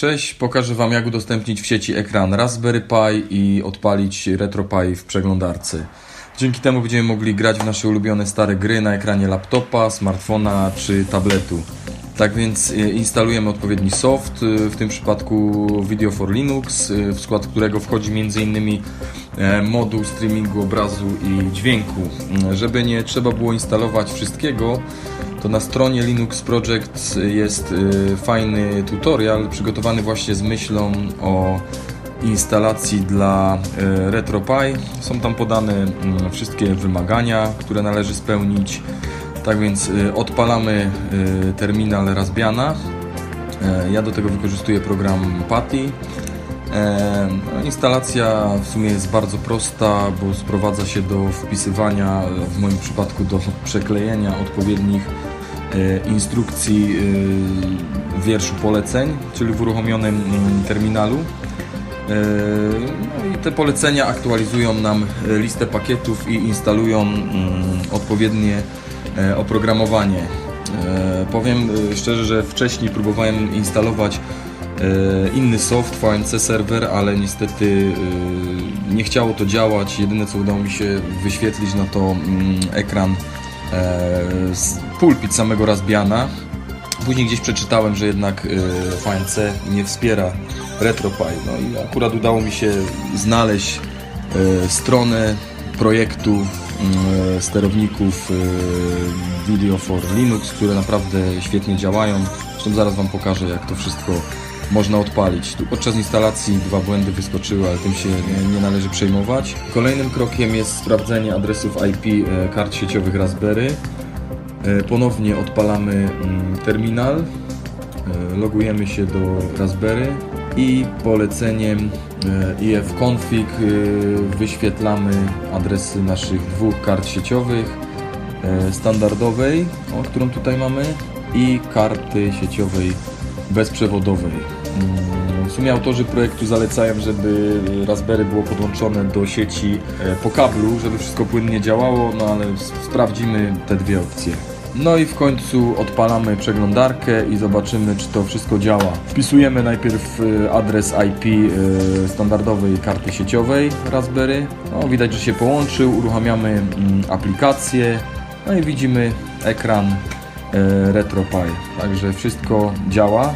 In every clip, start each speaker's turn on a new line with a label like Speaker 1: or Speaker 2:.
Speaker 1: Cześć, pokażę Wam jak udostępnić w sieci ekran Raspberry Pi i odpalić RetroPie w przeglądarce. Dzięki temu będziemy mogli grać w nasze ulubione stare gry na ekranie laptopa, smartfona czy tabletu. Tak więc e, instalujemy odpowiedni soft, e, w tym przypadku Video for Linux, e, w skład którego wchodzi m.in. moduł streamingu obrazu i dźwięku. Mm, Żeby nie trzeba było instalować wszystkiego, to na stronie Linux Project jest y, fajny tutorial przygotowany właśnie z myślą o instalacji dla y, RetroPie. Są tam podane mm, wszystkie wymagania, które należy spełnić. Tak więc y, odpalamy terminal Raspbiana. Ja do tego wykorzystuję program PATI. E, no, Instalacja w sumie jest bardzo prosta, bo sprowadza się do wpisywania, w moim przypadku do przeklejenia odpowiednich instrukcji e, wierszu poleceń, czyli w uruchomionym mm, terminalu. E, No i te polecenia aktualizują nam listę pakietów i instalują mm, odpowiednie oprogramowanie. Powiem szczerze, że wcześniej próbowałem instalować inny soft, VNC serwer, ale niestety nie chciało to działać. Jedyne co udało mi się wyświetlić na to mm, ekran pulpit samego Raspbiana. Później gdzieś przeczytałem, że jednak VNC nie wspiera RetroPie. No i akurat udało mi się znaleźć y, stronę projektu y, sterowników Video for Linux, które naprawdę świetnie działają. Zresztą zaraz Wam pokażę, jak to wszystko można odpalić. Tu podczas instalacji dwa błędy wyskoczyły, ale tym się nie, należy przejmować. Kolejnym krokiem jest sprawdzenie adresów IP y, kart sieciowych Raspberry. E, Ponownie odpalamy mm, terminal, e, logujemy się do Raspberry i poleceniem e, ifconfig e, wyświetlamy adresy naszych dwóch kart sieciowych, e, standardowej, o, którą tutaj mamy, i karty sieciowej bezprzewodowej. Mm, W sumie autorzy projektu zalecają, żeby Raspberry było podłączone do sieci e, po kablu, żeby wszystko płynnie działało, no ale sprawdzimy te dwie opcje. No i w końcu odpalamy przeglądarkę i zobaczymy, czy to wszystko działa. Wpisujemy najpierw e, adres IP e, standardowej karty sieciowej Raspberry. No, widać, że się połączył. Uruchamiamy mm, aplikację. No i widzimy ekran RetroPie. Także wszystko działa.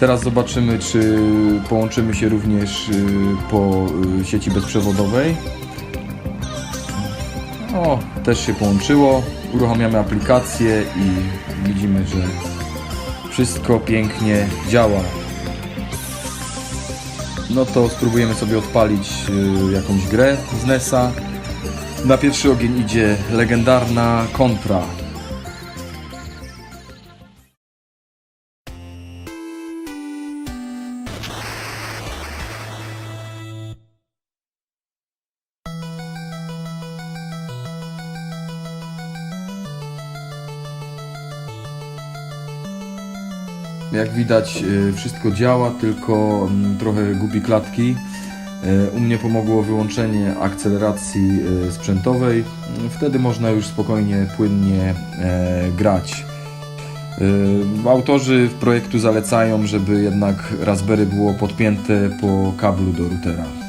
Speaker 1: Teraz zobaczymy, czy połączymy się również y, po y, sieci bezprzewodowej. O, też się połączyło. Uruchamiamy aplikację i widzimy, że wszystko pięknie działa. No to spróbujemy sobie odpalić y, jakąś grę z NES-a. Na pierwszy ogień idzie legendarna Contra. Jak widać y, wszystko działa, tylko mm, trochę gubi klatki. Y, U mnie pomogło wyłączenie akceleracji y, sprzętowej. Mm, Wtedy można już spokojnie, płynnie e, grać. Autorzy projektu zalecają, żeby jednak Raspberry było podpięte po kablu do routera.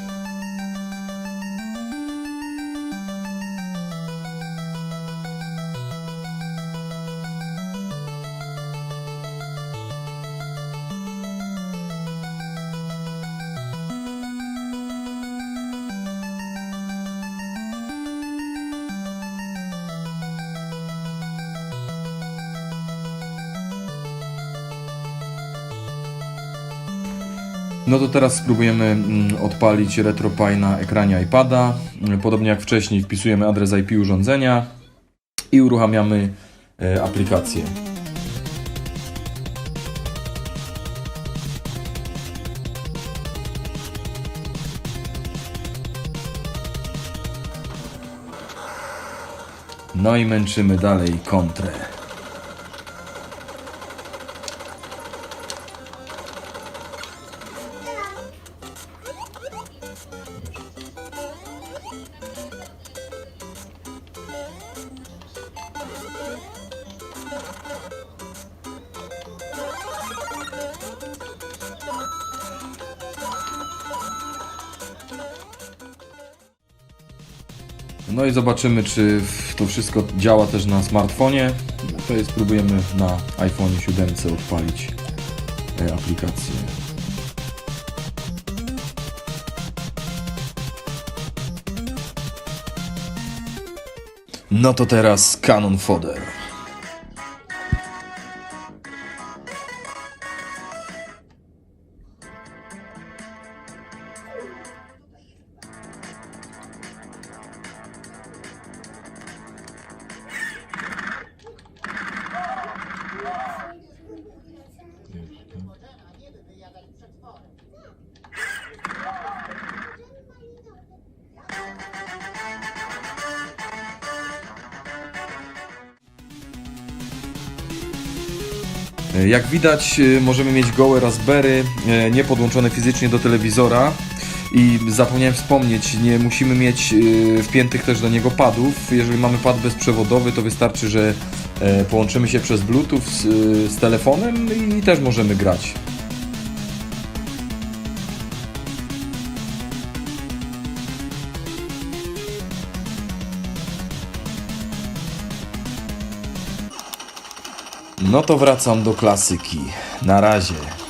Speaker 1: No to teraz spróbujemy mm, odpalić RetroPie na ekranie iPada. Podobnie jak wcześniej wpisujemy adres IP urządzenia i uruchamiamy e, aplikację. No i męczymy dalej kontrę. No i zobaczymy, czy to wszystko działa też na smartfonie. To jest, spróbujemy na iPhone 7 odpalić e, aplikację. No to teraz Canon Fodder. Jak widać, e, możemy mieć gołe Raspberry, e, nie podłączone fizycznie do telewizora. I zapomniałem wspomnieć, nie musimy mieć e, wpiętych też do niego padów. Jeżeli mamy pad bezprzewodowy, to wystarczy, że e, połączymy się przez Bluetooth z, e, z telefonem i też możemy grać. No to wracam do klasyki. Na razie.